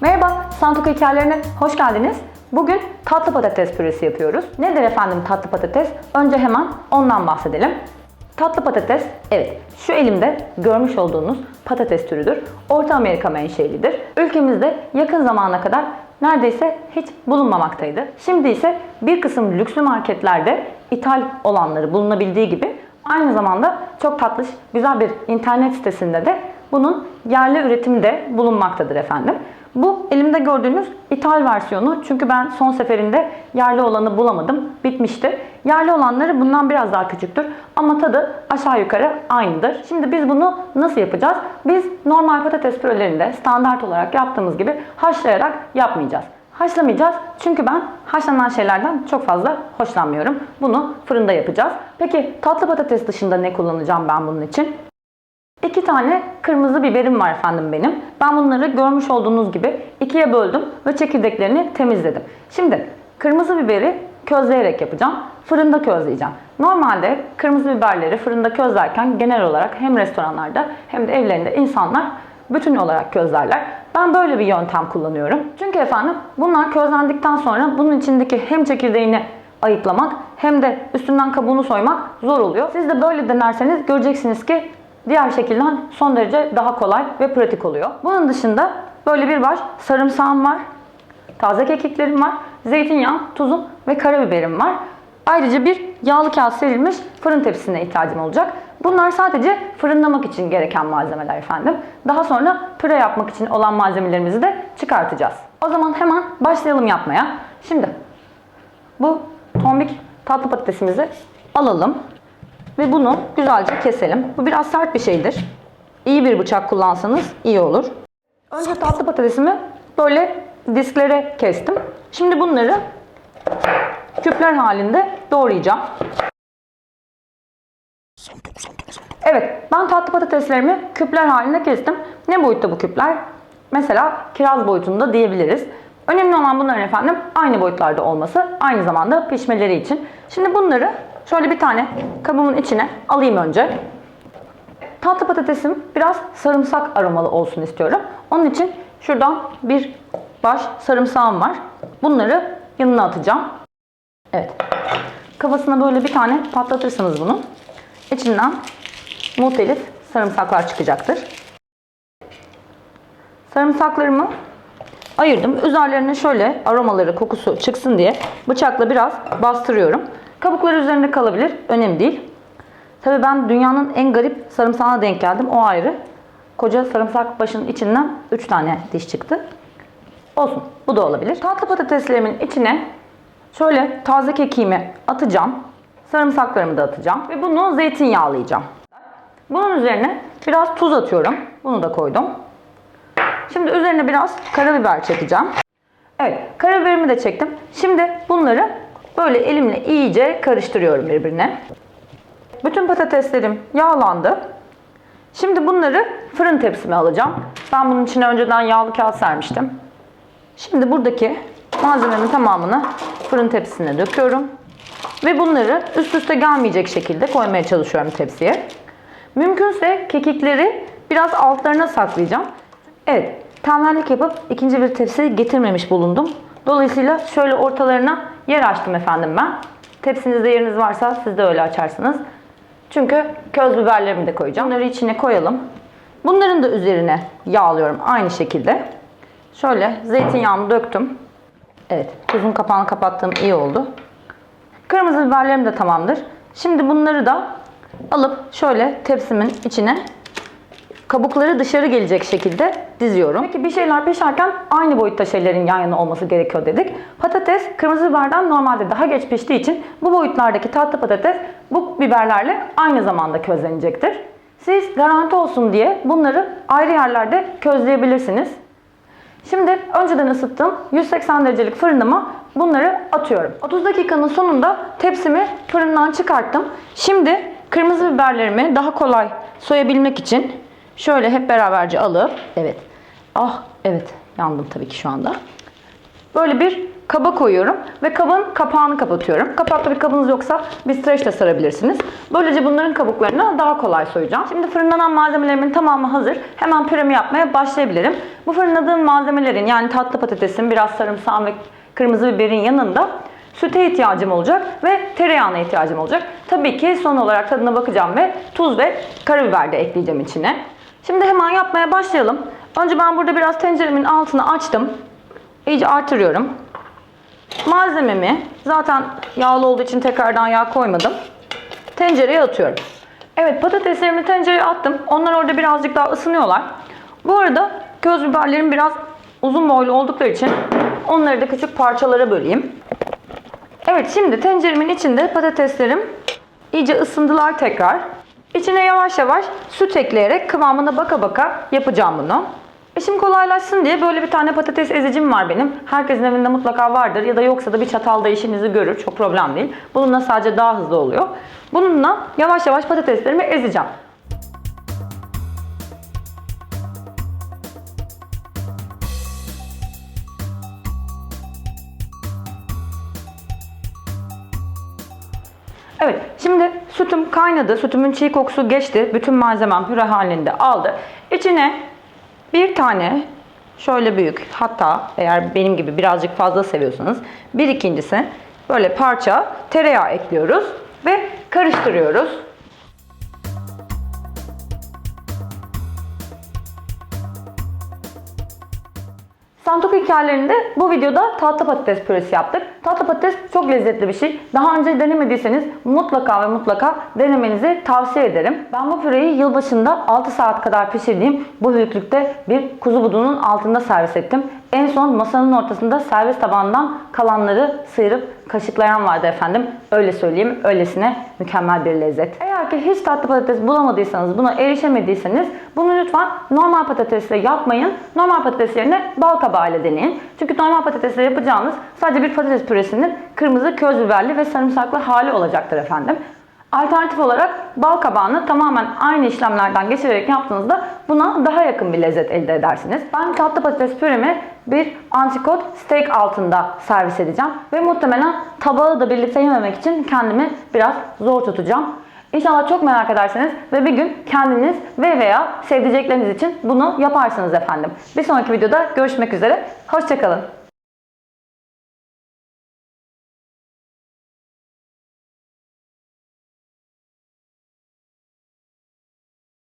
Merhaba, Santuk hikayelerine hoş geldiniz. Bugün tatlı patates püresi yapıyoruz. Nedir efendim tatlı patates? Önce hemen ondan bahsedelim. Tatlı patates, evet şu elimde görmüş olduğunuz patates türüdür. Orta Amerika menşelidir. Ülkemizde yakın zamana kadar neredeyse hiç bulunmamaktaydı. Şimdi ise bir kısım lüksü marketlerde ithal olanları bulunabildiği gibi aynı zamanda çok tatlış, güzel bir internet sitesinde de bunun yerli üretimi de bulunmaktadır efendim. Bu elimde gördüğünüz ithal versiyonu çünkü ben son seferinde yerli olanı bulamadım. Bitmişti. Yerli olanları bundan biraz daha küçüktür ama tadı aşağı yukarı aynıdır. Şimdi biz bunu nasıl yapacağız? Biz normal patates pürelerinde standart olarak yaptığımız gibi haşlayarak yapmayacağız. Haşlamayacağız çünkü ben haşlanan şeylerden çok fazla hoşlanmıyorum. Bunu fırında yapacağız. Peki tatlı patates dışında ne kullanacağım ben bunun için? İki tane kırmızı biberim var efendim benim. Ben bunları görmüş olduğunuz gibi ikiye böldüm ve çekirdeklerini temizledim. Şimdi kırmızı biberi közleyerek yapacağım. Fırında közleyeceğim. Normalde kırmızı biberleri fırında közlerken genel olarak hem restoranlarda hem de evlerinde insanlar bütün olarak közlerler. Ben böyle bir yöntem kullanıyorum. Çünkü efendim bunlar közlendikten sonra bunun içindeki hem çekirdeğini ayıklamak hem de üstünden kabuğunu soymak zor oluyor. Siz de böyle denerseniz göreceksiniz ki diğer şekilden son derece daha kolay ve pratik oluyor. Bunun dışında böyle bir baş sarımsağım var. Taze kekiklerim var. Zeytinyağı, tuzum ve karabiberim var. Ayrıca bir yağlı kağıt serilmiş fırın tepsisine ihtiyacım olacak. Bunlar sadece fırınlamak için gereken malzemeler efendim. Daha sonra püre yapmak için olan malzemelerimizi de çıkartacağız. O zaman hemen başlayalım yapmaya. Şimdi bu tombik tatlı patatesimizi alalım ve bunu güzelce keselim. Bu biraz sert bir şeydir. İyi bir bıçak kullansanız iyi olur. Önce tatlı patatesimi böyle disklere kestim. Şimdi bunları küpler halinde doğrayacağım. Evet, ben tatlı patateslerimi küpler halinde kestim. Ne boyutta bu küpler? Mesela kiraz boyutunda diyebiliriz. Önemli olan bunların efendim aynı boyutlarda olması, aynı zamanda pişmeleri için. Şimdi bunları şöyle bir tane kabımın içine alayım önce. Tatlı patatesim biraz sarımsak aromalı olsun istiyorum. Onun için şuradan bir baş sarımsağım var. Bunları yanına atacağım. Evet. Kafasına böyle bir tane patlatırsınız bunu. İçinden muhtelif sarımsaklar çıkacaktır. Sarımsaklarımı ayırdım. Üzerlerine şöyle aromaları, kokusu çıksın diye bıçakla biraz bastırıyorum. Kabukları üzerinde kalabilir. Önemli değil. Tabii ben dünyanın en garip sarımsağına denk geldim. O ayrı. Koca sarımsak başının içinden 3 tane diş çıktı. Olsun. Bu da olabilir. Tatlı patateslerimin içine şöyle taze kekiğimi atacağım. Sarımsaklarımı da atacağım. Ve bunu zeytinyağlayacağım. Bunun üzerine biraz tuz atıyorum. Bunu da koydum. Şimdi üzerine biraz karabiber çekeceğim. Evet, karabiberimi de çektim. Şimdi bunları böyle elimle iyice karıştırıyorum birbirine. Bütün patateslerim yağlandı. Şimdi bunları fırın tepsime alacağım. Ben bunun içine önceden yağlı kağıt sermiştim. Şimdi buradaki malzememin tamamını fırın tepsisine döküyorum. Ve bunları üst üste gelmeyecek şekilde koymaya çalışıyorum tepsiye. Mümkünse kekikleri biraz altlarına saklayacağım. Evet, tembellik yapıp ikinci bir tepsi getirmemiş bulundum. Dolayısıyla şöyle ortalarına yer açtım efendim ben. Tepsinizde yeriniz varsa siz de öyle açarsınız. Çünkü köz biberlerimi de koyacağım. Bunları içine koyalım. Bunların da üzerine yağlıyorum aynı şekilde. Şöyle zeytinyağımı döktüm. Evet, tuzun kapağını kapattığım iyi oldu. Kırmızı biberlerim de tamamdır. Şimdi bunları da alıp şöyle tepsimin içine kabukları dışarı gelecek şekilde diziyorum. Peki bir şeyler pişerken aynı boyutta şeylerin yan yana olması gerekiyor dedik. Patates kırmızı biberden normalde daha geç piştiği için bu boyutlardaki tatlı patates bu biberlerle aynı zamanda közlenecektir. Siz garanti olsun diye bunları ayrı yerlerde közleyebilirsiniz. Şimdi önceden ısıttığım 180 derecelik fırınıma bunları atıyorum. 30 dakikanın sonunda tepsimi fırından çıkarttım. Şimdi kırmızı biberlerimi daha kolay soyabilmek için şöyle hep beraberce alıp evet. Ah evet yandım tabii ki şu anda. Böyle bir kaba koyuyorum ve kabın kapağını kapatıyorum. Kapaklı bir kabınız yoksa bir streçle sarabilirsiniz. Böylece bunların kabuklarını daha kolay soyacağım. Şimdi fırınlanan malzemelerimin tamamı hazır. Hemen püremi yapmaya başlayabilirim. Bu fırınladığım malzemelerin yani tatlı patatesin, biraz sarımsağın ve kırmızı biberin yanında süte ihtiyacım olacak ve tereyağına ihtiyacım olacak. Tabii ki son olarak tadına bakacağım ve tuz ve karabiber de ekleyeceğim içine. Şimdi hemen yapmaya başlayalım. Önce ben burada biraz tenceremin altını açtım. İyice artırıyorum. Malzememi zaten yağlı olduğu için tekrardan yağ koymadım. Tencereye atıyorum. Evet patateslerimi tencereye attım. Onlar orada birazcık daha ısınıyorlar. Bu arada köz biberlerim biraz uzun boylu oldukları için onları da küçük parçalara böleyim. Evet şimdi tenceremin içinde patateslerim iyice ısındılar tekrar. İçine yavaş yavaş süt ekleyerek kıvamına baka baka yapacağım bunu. İşim kolaylaşsın diye böyle bir tane patates ezicim var benim. Herkesin evinde mutlaka vardır ya da yoksa da bir çatalda işinizi görür. Çok problem değil. Bununla sadece daha hızlı oluyor. Bununla yavaş yavaş patateslerimi ezeceğim. Sütüm kaynadı. Sütümün çiğ kokusu geçti. Bütün malzemem püre halinde aldı. İçine bir tane şöyle büyük hatta eğer benim gibi birazcık fazla seviyorsanız bir ikincisi böyle parça tereyağı ekliyoruz ve karıştırıyoruz. Santuk hikayelerinde bu videoda tatlı patates püresi yaptık. Tatlı patates çok lezzetli bir şey. Daha önce denemediyseniz mutlaka ve mutlaka denemenizi tavsiye ederim. Ben bu püreyi yılbaşında 6 saat kadar pişirdiğim bu büyüklükte bir kuzu budunun altında servis ettim. En son masanın ortasında servis tabağından kalanları sıyırıp kaşıklayan vardı efendim. Öyle söyleyeyim. Öylesine mükemmel bir lezzet. Eğer ki hiç tatlı patates bulamadıysanız, buna erişemediyseniz bunu lütfen normal patatesle yapmayın. Normal patates yerine bal kabağıyla deneyin. Çünkü normal patatesle yapacağınız sadece bir patates püresinin kırmızı köz biberli ve sarımsaklı hali olacaktır efendim. Alternatif olarak bal kabağını tamamen aynı işlemlerden geçirerek yaptığınızda buna daha yakın bir lezzet elde edersiniz. Ben tatlı patates püremi bir antrikot steak altında servis edeceğim. Ve muhtemelen tabağı da birlikte yememek için kendimi biraz zor tutacağım. İnşallah çok merak ederseniz ve bir gün kendiniz ve veya sevdicekleriniz için bunu yaparsınız efendim. Bir sonraki videoda görüşmek üzere. Hoşçakalın.